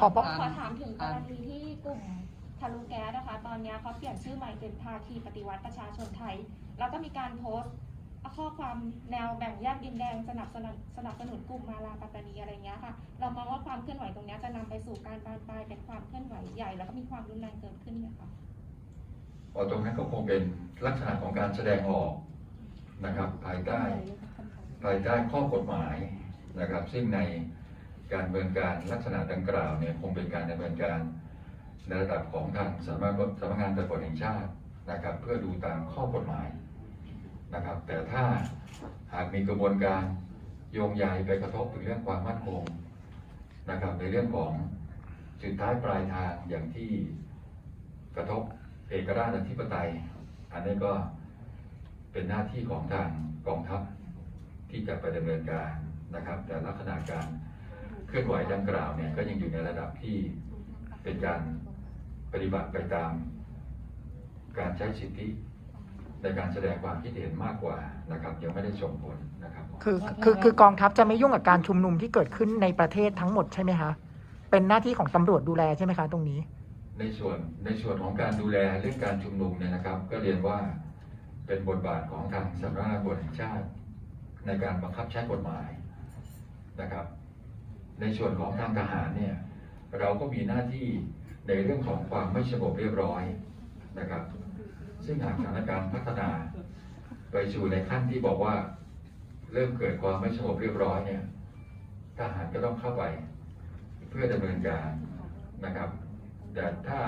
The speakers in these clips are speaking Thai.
พอพอขอถามถึงกรณีที่กลุ่มทะลุแก๊สนะคะ ตอนนี้เขาเปลี่ยนชื่อใหม่เป็นภาคีปฏิวัติประชาชนไทย แล้วก็มีการโพสต์ข้อความแนวแบ่งแยกดินแดงสนับสนุนสนับสนุนกลุ่มมาลาปัตตานีอะไรเงี้ยค่ะ เรามองว่าความเคลื่อนไหวตรงเนี้ยจะนำไปสู่การบานปลายเป็นความเคลื่อนไหวใหญ่ แล้วก็มีความรุนแรงเกิดขึ้นเนี่ยค่ะพอตรงนั้นก็คงเป็นลักษณะของการแสดงออกนะครับ ภายใต้ภายใต้ข้อกฎหมายนะครับ ซึ่งใน การดำเนินการลักษณะดังกล่าวเนี่ยคงเป็นการดำเนินการในระดับของทางสำนักสำนักงานตำรวจแห่งชาตินะครับ เพื่อดูตามข้อกฎหมายนะครับ แต่ถ้าหากมีกระบวนการโยงใยไปกระทบถึงเรื่องความมั่นคงนะครับในเรื่องของจุดท้ายปลายทางอย่างที่กระทบเอกราชอธิปไตย อันนี้ก็เป็นหน้าที่ของทางกองทัพที่จะไปดำเนินการนะครับ แต่ลักษณะการ เคลื่อนไหวดังกล่าวเนี่ยก็ยังอยู่ในระดับที่เป็นการปฏิบัติไปตาม การใช้สิทธิในการแสดงความคิดเห็นมากกว่านะครับยังไม่ได้ส่งผลนะครับคือคือคือกองทัพจะไม่ยุ่งกับการชุมนุมที่เกิดขึ้นในประเทศทั้งหมดใช่ไหมคะเป็นหน้าที่ของตำรวจดูแลใช่ไหมคะตรงนี้ ในส่วนในส่วนของการดูแลเรื่องการชุมนุมเนี่ยนะครับ ก็เรียนว่าเป็นบทบาทของทางสำนักงานตำรวจแห่งชาติ ในการบังคับใช้กฎหมายนะครับ ในส่วนของทางทหารเนี่ยเราก็มีหน้าที่ในเรื่องของความไม่สงบเรียบร้อยนะครับ ซึ่งหากสถานการณ์พัฒนา ไปสู่ในขั้นที่บอกว่า เริ่มเกิดความไม่สงบเรียบร้อยเนี่ยทหารก็ต้องเข้าไปเพื่อดำเนินการนะครับ แต่ถ้า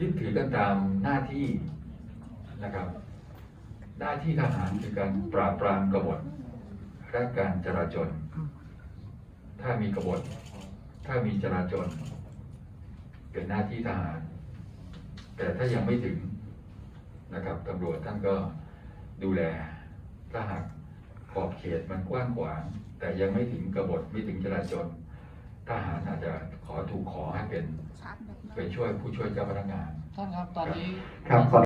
ยึดถือกันตามหน้าที่นะครับ หน้าที่ทหารคือการปราบปรามกบฏและการจราจร ถ้ามีกบฏ ถ้ามีจราจร เป็นหน้าที่ทหาร แต่ถ้ายังไม่ถึงนะครับตำรวจท่านก็ดูแล ถ้าหากขอบเขตมันกว้างขวาง แต่ยังไม่ถึงกบฏไม่ถึงจราจรทหารอาจจะขอถูกขอให้เป็นไปช่วยผู้ช่วยเจ้าพนักงานท่านครับตอนนี้ ครับ